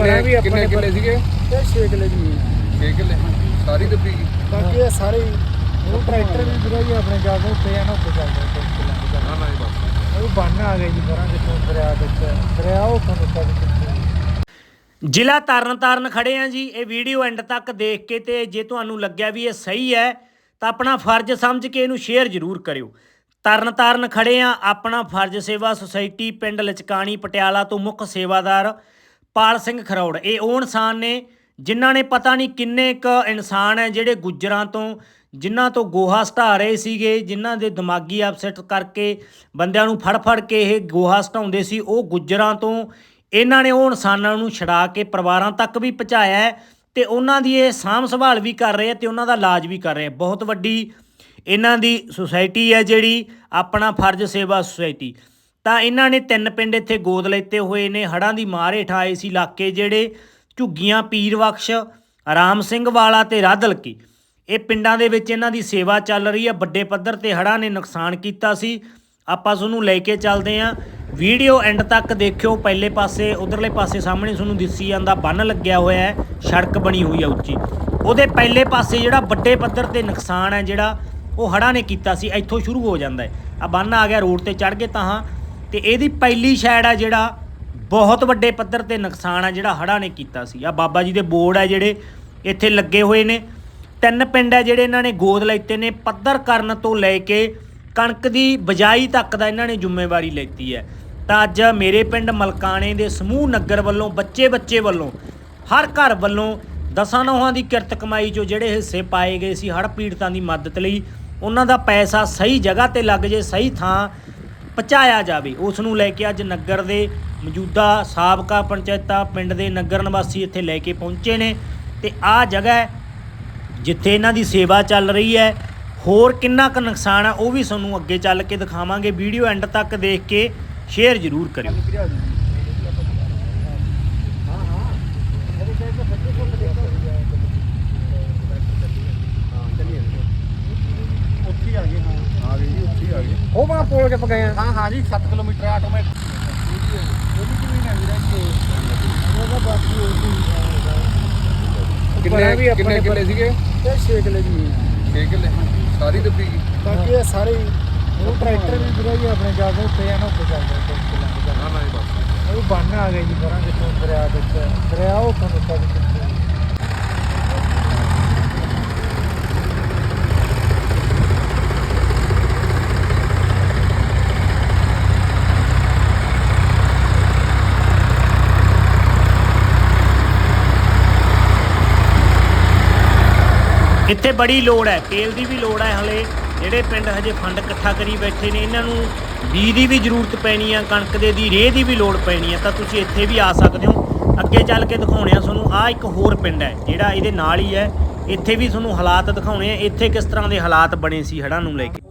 ਪਰਾਂ ਵੀ ਆਪਣੇ ਕਿੰਨੇ ਕਿੱਲੇ ਸੀਗੇ? ਤੇ 6 ਕਿੱਲੇ ਜ਼ਮੀਨ 6 ਕਿੱਲੇ ਸਾਰੀ ਦੱਬੀ ਗਈ ਬਾਕੀ ਇਹ ਸਾਰੇ ਹੀ ਉਹ ਟਰੈਕਟਰ ਵੀ ਵੀਰੇ ਜੀ ਆਪਣੇ ਜਾ ਕੇ ਉੱਤੇ ਆ ਨਾ ਉੱਤੇ ਚੱਲਦਾ ਕਿੱਲਾ ਤੇ ਨਾ ਨਾ ਇਹ ਬਸ। ਉਹ ਬੰਨ ਆ ਗਏ ਜੀ ਪਰਾਂ ਜਿੱਥੋਂ ਦਰਿਆ ਦੇ ਉੱਤੇ ਦਰਿਆ ਉਹ ਤੋਂ ਉੱਤੇ ਜ਼ਿਲ੍ਹਾ ਤਰਨਤਾਰਨ ਖੜੇ ਆ ਜੀ। ਇਹ ਵੀਡੀਓ ਐਂਡ ਤੱਕ ਦੇਖ ਕੇ ਤੇ ਜੇ ਤੁਹਾਨੂੰ ਲੱਗਿਆ ਵੀ ਇਹ ਸਹੀ ਹੈ ਤਾਂ ਆਪਣਾ ਫਰਜ਼ ਸਮਝ ਕੇ ਇਹਨੂੰ ਸ਼ੇਅਰ ਜ਼ਰੂਰ ਕਰਿਓ। ਤਰਨਤਾਰਨ ਖੜੇ ਆ ਆਪਣਾ ਫਰਜ਼ ਸੇਵਾ ਸੁਸਾਇਟੀ ਪਿੰਡ ਲਚਕਾਣੀ ਪਟਿਆਲਾ ਤੋਂ ਮੁੱਖ ਸੇਵਾਦਾਰ ਪਾਲ ਸਿੰਘ ਖਰੌੜ। ਇਹ ਉਹ ਇਨਸਾਨ ਨੇ ਜਿਨ੍ਹਾਂ ਨੇ ਪਤਾ ਨਹੀਂ ਕਿੰਨੇ ਕ ਇਨਸਾਨ ਹੈ ਜਿਹੜੇ ਗੁੱਜਰਾਂ ਤੋਂ, ਜਿਨ੍ਹਾਂ ਤੋਂ ਗੋਹਾ ਸਟਾ ਰਹੇ ਸੀਗੇ, ਜਿਨ੍ਹਾਂ ਦੇ ਦਿਮਾਗੀ ਅਪਸੈਟ ਕਰਕੇ ਬੰਦਿਆਂ ਨੂੰ ਫੜ ਫੜ ਕੇ ਇਹ ਗੋਹਾ ਸਟਾਉਂਦੇ ਸੀ, ਉਹ ਗੁੱਜਰਾਂ ਤੋਂ ਇਹਨਾਂ ਨੇ ਉਹ ਇਨਸਾਨਾਂ ਨੂੰ ਛਡਾ ਕੇ ਪਰਿਵਾਰਾਂ ਤੱਕ ਵੀ ਪਹੁੰਚਾਇਆ ਹੈ ਤੇ ਉਹਨਾਂ ਦੀ ਇਹ ਸਾਂਭ ਸੰਭਾਲ ਵੀ ਕਰ ਰਹੇ ਆ ਤੇ ਉਹਨਾਂ ਦਾ ਇਲਾਜ ਵੀ ਕਰ ਰਹੇ ਆ ਬਹੁਤ ਵੱਡੀ ਇਹਨਾਂ ਦੀ ਸੁਸਾਇਟੀ ਹੈ ਜਿਹੜੀ ਆਪਣਾ ਫਰਜ਼ ਸੇਵਾ ਸੁਸਾਇਟੀ। ਤਾਂ ਇਹਨਾਂ ਨੇ ਤਿੰਨ ਪਿੰਡ ਇੱਥੇ ਗੋਦ ਲੈਤੇ ਹੋਏ ਨੇ। ਹੜਾਂ ਦੀ ਮਾਰ ਹੇਠ ਆਏ ਸੀ ਇਲਾਕੇ ਜਿਹੜੇ ਝੁੱਗੀਆਂ ਪੀਰ ਆਰਾਮ ਸਿੰਘ ਵਾਲਾ ਤੇ ਰਾਧਲਕੀ। ਇਹ ਪਿੰਡਾਂ ਦੇ ਵਿੱਚ ਇਹਨਾਂ ਦੀ ਸੇਵਾ ਚੱਲ ਰਹੀ ਹੈ ਵੱਡੇ ਪੱਧਰ ਤੇ ਹੜਾਂ ਨੇ ਨੁਕਸਾਨ ਕੀਤਾ ਸੀ। ਆਪਾਂ ਤੁਹਾਨੂੰ ਲੈ ਕੇ ਚੱਲਦੇ ਆਂ ਵੀਡੀਓ ਐਂਡ ਤੱਕ ਦੇਖਿਓ। ਪਹਿਲੇ ਪਾਸੇ, ਉਧਰਲੇ ਪਾਸੇ ਸਾਹਮਣੇ ਤੁਹਾਨੂੰ ਦਿਸੀ ਜਾਂਦਾ ਬੰਨ ਲੱਗਿਆ ਹੋਇਆ ਹੈ। ਸੜਕ ਬਣੀ ਹੋਈ ਹੈ ਉੱਚੀ। ਉਹਦੇ ਪਹਿਲੇ ਪਾਸੇ ਜਿਹੜਾ ਵੱਡੇ ਪੱਧਰ ਤੇ ਨੁਕਸਾਨ ਹੈ ਜਿਹੜਾ, ਉਹ ਹੜਾਂ ਨੇ ਕੀਤਾ ਸੀ। ਇੱਥੋਂ ਸ਼ੁਰੂ ਹੋ ਜਾਂਦਾ ਹੈ। ਆ ਬੰਨ ਆ ਗਿਆ, ਰੋਡ ਤੇ ਚੜ ਗਏ ਤਾਂ ਹਾਂ। ਤੇ ਇਹਦੀ ਪਹਿਲੀ ਸਾਈਡ ਆ ਜਿਹੜਾ ਬਹੁਤ ਵੱਡੇ ਪੱਧਰ ਤੇ ਨੁਕਸਾਨ ਆ ਜਿਹੜਾ ਹੜ੍ਹਾਂ ਨੇ ਕੀਤਾ ਸੀ। ਆ ਬਾਬਾ ਜੀ ਦੇ ਬੋਰਡ ਆ ਜਿਹੜੇ ਇੱਥੇ ਲੱਗੇ ਹੋਏ ਨੇ। ਤਿੰਨ ਪਿੰਡ ਆ ਜਿਹੜੇ ਇਹਨਾਂ ਨੇ ਗੋਦ ਲੈਤੇ ਨੇ। ਪੱਧਰ ਕਰਨ ਤੋਂ ਲੈ ਕੇ ਕਣਕ ਦੀ ਬਜਾਈ ਤੱਕ ਦਾ ਇਹਨਾਂ ਨੇ ਜ਼ਿੰਮੇਵਾਰੀ ਲੈਤੀ ਹੈ। ਤਾਂ ਅੱਜ ਮੇਰੇ ਪਿੰਡ ਮਲਕਾਣੇ ਦੇ ਸਮੂਹ ਨਗਰ ਵੱਲੋਂ ਬੱਚੇ ਬੱਚੇ ਵੱਲੋਂ, ਹਰ ਘਰ ਵੱਲੋਂ ਦਸਾਂ ਨੌਹਾਂ ਦੀ ਕਿਰਤ ਕਮਾਈ ਚੋਂ ਜਿਹੜੇ ਹਿੱਸੇ ਪਾਏ ਗਏ ਸੀ ਹੜ੍ਹ ਪੀੜਤਾਂ ਦੀ ਮਦਦ ਲਈ, ਉਹਨਾਂ ਦਾ ਪੈਸਾ ਸਹੀ ਜਗ੍ਹਾ ਤੇ ਲੱਗ ਜੇ, ਸਹੀ ਥਾਂ ਪਹੁੰਚਾਇਆ ਜਾਵੇ। ਉਸ ਨੂੰ ਲੈ ਕੇ ਅੱਜ ਨਗਰ ਦੇ ਮੌਜੂਦਾ ਸਾਬਕਾ ਪੰਚਾਇਤਾਂ ਪਿੰਡ ਦੇ ਨਗਰ ਨਿਵਾਸੀ ਇੱਥੇ ਲੈ ਕੇ ਪਹੁੰਚੇ ਨੇ ਤੇ ਆਹ ਜਗ੍ਹਾ ਜਿੱਥੇ ਇਹਨਾਂ ਦੀ ਸੇਵਾ ਚੱਲ ਰਹੀ ਹੈ। ਹੋਰ ਕਿੰਨਾ ਕੁ ਨੁਕਸਾਨ ਆ ਉਹ ਵੀ ਤੁਹਾਨੂੰ ਅੱਗੇ ਚੱਲ ਕੇ ਦਿਖਾਵਾਂਗੇ। ਵੀਡੀਓ ਐਂਡ ਤੱਕ ਦੇਖ ਕੇ ਸ਼ੇਅਰ ਜ਼ਰੂਰ ਕਰਿਓ। ਉੱਥੇ ਆ ਗਏ ਹਾਂ। ਆ ਗਈ ਜੀ ਉੱਥੇ ਹੀ ਆ ਗਈ ਉਹ ਬਣਾ ਪੋਲ ਕੇ ਪਗਏ ਆ? ਹਾਂ ਹਾਂ ਜੀ 7 ਕਿਲੋਮੀਟਰ ਆਟੋਮੈਟਿਕ ਉਹਦੀ ਜ਼ਮੀਨ ਹੈ ਵੀਰੇ ਜੀ ਉਹਦਾ ਬਾਕੀ ਉਹਦੀ ਕਿੰਨੇ ਕਿੰਨੇ ਕਿੱਲੇ ਸੀਗੇ? ਤੇ 6 ਕਿੱਲੇ ਜ਼ਮੀਨ 6 ਕਿੱਲੇ ਸਾਰੀ ਦੱਬੀ ਗਈ ਬਾਕੀ ਇਹ ਸਾਰੇ ਉਹ ਟਰੈਕਟਰ ਵੀ ਵੀਰੇ ਜੀ ਆਪਣੇ ਜਾ ਕੇ ਉੱਤੇ ਆ ਨਾ ਉੱਤੇ ਚੱਲਦਾ ਤੇ ਕਿੱਲਾ ਤੇ ਚੱਲਦਾ। ਨਾ। ਨਾ ਇਹ ਬਸ। ਉਹ ਬੰਨ ਆ ਗਏ ਜੀ ਪਰਾਂ ਜਿੱਥੋਂ ਦਰਿਆ ਦੇ ਉਹ ਇੱਥੇ ਬੜੀ ਲੋੜ ਹੈ, ਤੇਲ ਦੀ ਵੀ ਲੋੜ ਹੈ ਹਲੇ। ਜਿਹੜੇ ਪਿੰਡ ਹਜੇ ਫੰਡ ਇਕੱਠਾ ਕਰੀ ਬੈਠੇ ਨੇ, ਇਹਨਾਂ ਨੂੰ ਬੀ ਦੀ ਵੀ ਜ਼ਰੂਰਤ ਪੈਣੀ ਆ, ਕਣਕ ਦੇ ਦੀ, ਰੇਹ ਦੀ ਵੀ ਲੋੜ ਪੈਣੀ ਆ। ਤਾਂ ਤੁਸੀਂ ਇੱਥੇ ਵੀ ਆ ਸਕਦੇ ਹੋ। ਅੱਗੇ ਚੱਲ ਕੇ ਦਿਖਾਉਣੇ ਆ ਤੁਹਾਨੂੰ ਆ ਇੱਕ ਹੋਰ ਪਿੰਡ ਹੈ, ਜਿਹੜਾ ਇਹਦੇ ਨਾਲ ਹੀ ਹੈ। ਇੱਥੇ ਵੀ ਤੁਹਾਨੂੰ ਹਾਲਾਤ ਦਿਖਾਉਣੇ ਆ, ਇੱਥੇ ਕਿਸ ਤਰ੍ਹਾਂ ਦੇ ਹਾਲਾਤ ਬਣੇ ਸੀ ਹੜ੍ਹਾਂ ਨੂੰ ਲੈ ਕੇ?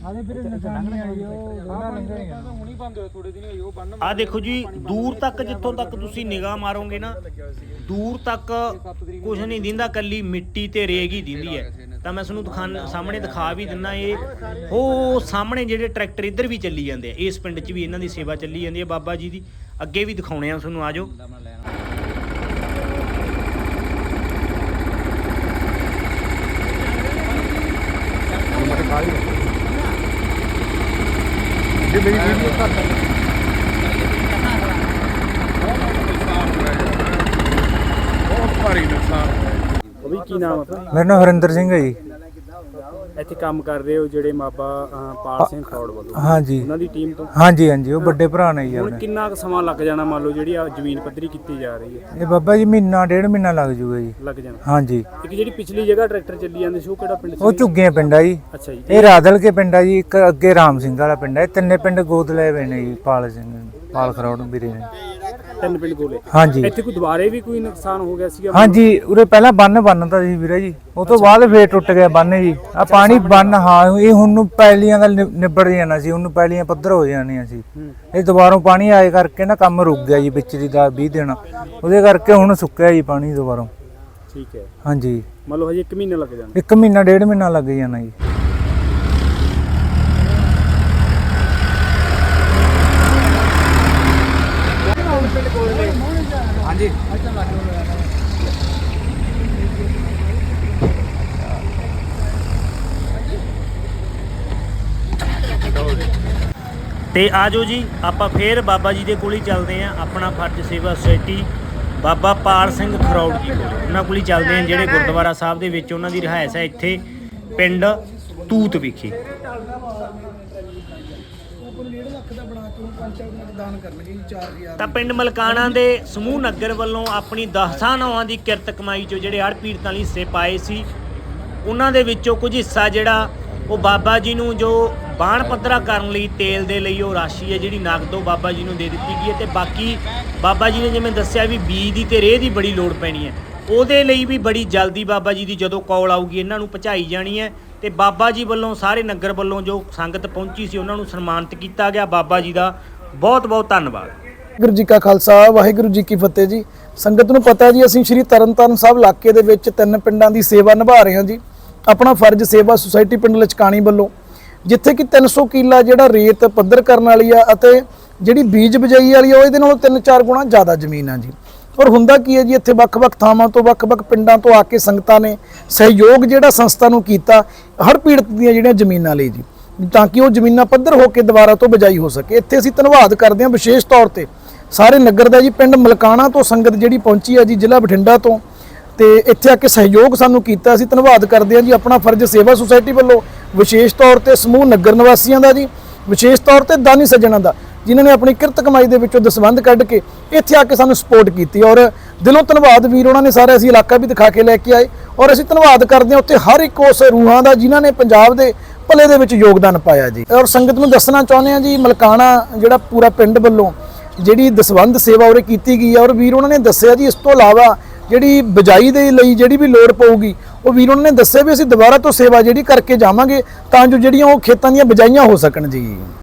ਨਿਸ਼ਾਨੀ ਆਈ ਉਹ ਆ ਹੁਣੀ ਬੰਦ ਹੋਏ ਥੋੜੇ ਦਿਨ ਹੋਏ ਉਹ ਬੰਨ ਆ ਦੇਖੋ ਜੀ ਦੂਰ ਤੱਕ ਜਿੱਥੋਂ ਤੱਕ ਤੁਸੀਂ ਨਿਗਾਹ ਮਾਰੋਗੇ ਨਾ ਦੂਰ ਤੱਕ ਕੁਝ ਨਹੀਂ ਦਿੰਦਾ ਕੱਲੀ ਮਿੱਟੀ ਤੇ ਰੇਗ ਹੀ ਦਿੰਦੀ ਹੈ। ਤਾਂ ਮੈਂ ਤੁਹਾਨੂੰ ਦਿਖਾਣ ਸਾਹਮਣੇ ਦਿਖਾ ਵੀ ਦਿੰਨਾ ਇਹ। ਉਹ ਸਾਹਮਣੇ ਜਿਹੜੇ ਟਰੈਕਟਰ ਇੱਧਰ ਵੀ ਚੱਲੀ ਜਾਂਦੇ ਆ। ਇਸ ਪਿੰਡ 'ਚ ਵੀ ਇਹਨਾਂ ਦੀ ਸੇਵਾ ਚੱਲੀ ਜਾਂਦੀ ਹੈ ਬਾਬਾ ਜੀ ਦੀ। ਅੱਗੇ ਵੀ ਦਿਖਾਉਣੇ ਆ ਤੁਹਾਨੂੰ ਆਜੋ ਜੀ ਮੇਰੀ ਵੀਡੀਓ ਘੱਟ ਬਹੁਤ ਭਾਰੀ ਨੁਕਸਾਨ। ਉਹ ਵੀ ਕੀ ਨਾਮ ਆ ਮੇਰਾ ਨਾਮ ਹਰਿੰਦਰ ਸਿੰਘ ਹੈ ਜੀ। ਇੱਥੇ ਕੰਮ ਕਰ ਰਹੇ ਹੋ ਜਿਹੜੇ ਅਹ, ਪਾਲ ਸਿੰਘ ਖੌੜ ਵੱਲੋਂ? ਹਾਂਜੀ। ਉਹਨਾਂ ਦੀ ਟੀਮ ਤੋਂ? ਹਾਂਜੀ ਹਾਂਜੀ ਉਹ ਵੱਡੇ ਭਰਾ ਨੇ ਜੀ ਹੁਣ ਆਪਣੇ। ਕਿੰਨਾ ਕੁ ਸਮਾਂ ਲੱਗ ਜਾਣਾ ਮੰਨ ਲਓ ਜਿਹੜੀ ਆ ਜ਼ਮੀਨ ਪੱਧਰੀ ਕੀਤੀ ਜਾ ਰਹੀ ਹੈ? ਇਹ ਬਾਬਾ ਜੀ ਮਹੀਨਾ ਡੇਢ ਮਹੀਨਾ ਲੱਗ ਜੂਗਾ ਜੀ। ਲੱਗ ਜਾਣਾ। ਹਾਂਜੀ। ਇੱਕ ਜਿਹੜੀ ਪਿਛਲੀ ਜਗ੍ਹਾ ਟਰੈਕਟਰ ਚੱਲੀ ਜਾਂਦੇ ਸੀ ਉਹ ਕਿਹੜਾ ਪਿੰਡ ਉਹ ਸੀ ਝੁੱਗੀਆਂ ਪਿੰਡ ਆ ਜੀ। ਅੱਛਾ ਜੀ। ਇਹ ਰਾਦਲ ਕੇ ਪਿੰਡ ਆ ਜੀ ਇੱਕ ਅੱਗੇ ਰਾਮ ਸਿੰਘ ਵਾਲਾ ਪਿੰਡ। ਹੈ ਇਹ ਤਿੰਨੇ ਪਿੰਡ ਗੋਦ ਲਏ ਹੋਏ ਨੇ ਜੀ ਪਾਲ ਸਿੰਘ ਪਾਲ ਖਰੌੜ ਵੀਰੇ ਨੇ। ਤਿੰਨ ਪਿੰਡ ਕੋਲੇ। ਹਾਂਜੀ। ਇੱਥੇ ਕੋਈ ਦੁਬਾਰੇ ਵੀ ਕੋਈ ਨੁਕਸਾਨ ਹੋ ਗਿਆ ਸੀਗਾ? ਹਾਂਜੀ ਉਰੇ ਪਹਿਲਾਂ ਬੰਨ ਬੰਨਤਾ ਸੀ ਵੀਰੇ ਜੀ। ਉਹ ਤੋਂ ਬਾਅਦ ਫੇਰ ਟੁੱਟ ਗਿਆ ਬੰਨ ਜੀ। ਆ ਪਾਣੀ ਬੰਨ ਹਾਂ ਇਹ ਹੁਣ ਨੂੰ ਪੈਲੀਆਂ ਦਾ ਨਿ- ਨਿਬੜ ਜਾਣਾ ਸੀ ਉਹਨੂੰ ਪੈਲੀਆਂ ਪੱਧਰ ਹੋ ਜਾਣੀਆਂ ਸੀ। ਹੂੰ। ਇਹ ਦੁਬਾਰੋਂ ਪਾਣੀ ਆਏ ਕਰਕੇ ਨਾ ਕੰਮ ਰੁਕ ਗਿਆ ਜੀ ਵਿੱਚ ਦੀ ਦਾ 20 ਦਿਨ। ਉਹਦੇ ਕਰਕੇ ਹੁਣ ਸੁੱਕਿਆ ਜੀ ਪਾਣੀ ਦੁਬਾਰੋਂ। ਠੀਕ ਹੈ। ਹਾਂਜੀ। 1 ਮਹੀਨਾ ਲੱਗ ਜਾਣਾ। ਇੱਕ ਮਹੀਨਾ ਡੇਢ ਮਹੀਨਾ ਲੱਗ ਜਾਣਾ ਜੀ। ਤੇ ਆਜੋ ਜੀ, ਆਪਾਂ ਫੇਰ ਬਾਬਾ ਜੀ ਦੇ ਕੋਲ ਹੀ ਚੱਲਦੇ ਆਂ ਆਪਣਾ ਫਰਜ਼ ਸੇਵਾ ਸੁਸਾਇਟੀ ਬਾਬਾ ਪਾਲ ਸਿੰਘ ਖਰੌੜ ਜੀ ਕੋਲ। ਉਹਨਾਂ ਕੋਲ ਹੀ ਚੱਲਦੇ ਆਂ ਜਿਹੜੇ ਗੁਰਦੁਆਰਾ ਸਾਹਿਬ ਦੇ ਵਿੱਚ ਉਹਨਾਂ ਦੀ ਰਿਹਾਇਸ਼ ਹੈ ਇੱਥੇ ਪਿੰਡ ਤੂਤ ਵਿਖੇ। ਤਾਂ ਪਿੰਡ ਮਲਕਾਣਾ ਦੇ ਸਮੂਹ ਨਗਰ ਵੱਲੋਂ ਆਪਣੀ 10 ਨੌਆਂ ਦੀ ਕਿਰਤ ਕਮਾਈ ਚੋਂ ਜਿਹੜੇ ਹੜ੍ਹ ਪੀੜਤਾਂ ਲਈ ਹਿੱਸੇ ਪਾਏ ਸੀ, ਉਹਨਾਂ ਦੇ ਵਿੱਚੋਂ ਕੁਝ ਹਿੱਸਾ ਜਿਹੜਾ ਉਹ ਬਾਬਾ ਜੀ ਨੂੰ ਜੋ ਬਾਣ ਪੱਧਰਾ ਕਰਨ ਲਈ ਤੇਲ ਦੇ ਲਈ ਉਹ ਰਾਸ਼ੀ ਹੈ, ਜਿਹੜੀ ਨਗਦੋ ਬਾਬਾ ਜੀ ਨੂੰ ਦੇ ਦਿੱਤੀ ਗਈ ਹੈ ਤੇ ਬਾਕੀ ਬਾਬਾ ਜੀ ਨੇ ਜਿਵੇਂ ਦੱਸਿਆ ਵੀ ਬੀਜ ਦੀ ਤੇ ਰੇਹ ਦੀ ਬੜੀ ਲੋੜ ਪੈਣੀ ਹੈ। ਉਹਦੇ ਲਈ ਵੀ ਬੜੀ ਜਲਦੀ ਬਾਬਾ ਜੀ ਦੀ ਜਦੋਂ ਕੌਲ ਆਊਗੀ, ਇਹਨਾਂ ਨੂੰ ਪਹੁੰਚਾਈ ਜਾਣੀ ਹੈ ਤੇ ਬਾਬਾ ਜੀ ਵੱਲੋਂ ਸਾਰੇ ਨਗਰ ਵੱਲੋਂ ਜੋ ਸੰਗਤ ਪਹੁੰਚੀ ਸੀ, ਉਹਨਾਂ ਨੂੰ ਸਨਮਾਨਿਤ ਕੀਤਾ ਗਿਆ। ਬਾਬਾ ਜੀ ਦਾ ਬਹੁਤ ਬਹੁਤ ਧੰਨਵਾਦ। ਵਾਹਿਗੁਰੂ ਜੀ ਕਾ ਖਾਲਸਾ, ਵਾਹਿਗੁਰੂ ਜੀ ਕੀ ਫਤਿਹ ਜੀ। ਸੰਗਤ ਨੂੰ ਪਤਾ ਜੀ, ਅਸੀਂ ਸ਼੍ਰੀ ਤਰਨਤਾਰਨ ਸਾਹਿਬ ਇਲਾਕੇ ਦੇ ਵਿੱਚ ਤਿੰਨ ਪਿੰਡਾਂ ਦੀ ਸੇਵਾ ਨਿਭਾ ਰਹੇ ਹਾਂ ਜੀ। ਆਪਣਾ ਫਰਜ਼ ਸੇਵਾ ਸੁਸਾਇਟੀ ਪਿੰਡ ਲਚਕਾਣੀ ਵੱਲੋਂ, ਜਿੱਥੇ ਕਿ 300 ਕਿੱਲਾ ਜਿਹੜਾ ਰੇਤ ਪੱਧਰ ਕਰਨ ਵਾਲੀ ਆ ਅਤੇ ਜਿਹੜੀ ਬੀਜ ਬਜਾਈ ਵਾਲੀ ਆ, ਉਹ ਇਹਦੇ ਨਾਲੋਂ 3-4 ਗੁਣਾ ਜ਼ਿਆਦਾ ਜ਼ਮੀਨ ਆ ਜੀ। ਔਰ ਹੁੰਦਾ ਕੀ ਹੈ ਜੀ, ਇੱਥੇ ਵੱਖ-ਵੱਖ ਥਾਵਾਂ ਤੋਂ, ਵੱਖ-ਵੱਖ ਪਿੰਡਾਂ ਤੋਂ ਆ ਕੇ ਸੰਗਤਾਂ ਨੇ ਸਹਿਯੋਗ ਜਿਹੜਾ ਸੰਸਥਾ ਨੂੰ ਕੀਤਾ, ਹਰ ਪੀੜਤ ਦੀਆਂ ਜਿਹੜੀਆਂ ਜ਼ਮੀਨਾਂ ਲਈ ਜੀ। ਤਾਂ ਕਿ ਉਹ ਜ਼ਮੀਨਾਂ ਪੱਧਰ ਹੋ ਕੇ ਦੁਬਾਰਾ ਤੋਂ ਬਜਾਈ ਹੋ ਸਕੇ। ਇੱਥੇ ਅਸੀਂ ਧੰਨਵਾਦ ਕਰਦੇ ਹਾਂ ਵਿਸ਼ੇਸ਼ ਤੌਰ ਤੇ ਸਾਰੇ ਨਗਰ ਦਾ ਜੀ, ਪਿੰਡ ਮਲਕਾਣਾ ਤੋਂ ਸੰਗਤ ਜਿਹੜੀ ਪਹੁੰਚੀ ਆ ਜੀ, ਜ਼ਿਲ੍ਹਾ ਬਠਿੰਡਾ ਤੋਂ। ਤੇ ਇੱਥੇ ਆ ਕੇ ਸਹਿਯੋਗ ਸਾਨੂੰ ਕੀਤਾ ਅਸੀਂ ਧੰਨਵਾਦ ਕਰਦੇ ਹਾਂ ਜੀ ਆਪਣਾ ਫਰਜ਼ ਸੇਵਾ ਸੁਸਾਇਟੀ ਵੱਲੋਂ, ਵਿਸ਼ੇਸ਼ ਤੌਰ ਤੇ ਸਮੂਹ ਨਗਰ ਨਿਵਾਸੀਆਂ ਦਾ ਜੀ, ਵਿਸ਼ੇਸ਼ ਤੌਰ ਤੇ ਦਾਨੀ ਸੱਜਣਾਂ ਦਾ, ਜਿਨ੍ਹਾਂ ਨੇ ਆਪਣੀ ਕਿਰਤ ਕਮਾਈ ਦੇ ਵਿੱਚੋਂ ਦਸਵੰਧ ਕੱਢ ਕੇ ਇੱਥੇ ਆ ਕੇ ਸਾਨੂੰ ਸਪੋਰਟ ਕੀਤੀ। ਔਰ ਦਿਲੋਂ ਧੰਨਵਾਦ ਵੀਰ, ਉਹਨਾਂ ਨੇ ਸਾਰੇ ਅਸੀਂ ਇਲਾਕਾ ਵੀ ਦਿਖਾ ਕੇ ਲੈ ਕੇ ਆਏ। ਔਰ ਅਸੀਂ ਧੰਨਵਾਦ ਕਰਦੇ ਹਾਂ ਉੱਥੇ ਹਰ ਇੱਕ ਉਸ ਰੂਹਾਂ ਦਾ ਜਿਨ੍ਹਾਂ ਨੇ ਪੰਜਾਬ ਦੇ ਭਲੇ ਦੇ ਵਿੱਚ ਯੋਗਦਾਨ ਪਾਇਆ ਜੀ। ਔਰ ਸੰਗਤ ਨੂੰ ਦੱਸਣਾ ਚਾਹੁੰਦੇ ਹਾਂ ਜੀ, ਮਲਕਾਣਾ ਜਿਹੜਾ ਪੂਰਾ ਪਿੰਡ ਵੱਲੋਂ ਜਿਹੜੀ ਦਸਵੰਧ ਸੇਵਾ ਉਰੇ ਕੀਤੀ ਗਈ ਹੈ। ਔਰ ਵੀਰ, ਉਹਨਾਂ ਨੇ ਦੱਸਿਆ ਜੀ, ਇਸ ਤੋਂ ਇਲਾਵਾ ਜਿਹੜੀ ਬਜਾਈ ਦੇ ਲਈ ਜਿਹੜੀ ਵੀ ਲੋੜ ਪਊਗੀ, ਉਹ ਵੀਰ ਉਹਨਾਂ ਨੇ ਦੱਸਿਆ ਵੀ ਅਸੀਂ ਦੁਬਾਰਾ ਤੋਂ ਸੇਵਾ ਜਿਹੜੀ ਕਰਕੇ ਜਾਵਾਂਗੇ, ਤਾਂ ਜੋ ਜਿਹੜੀਆਂ ਉਹ ਖੇਤਾਂ ਦੀਆਂ ਬਜਾਈਆਂ ਹੋ ਸਕਣ ਜੀ।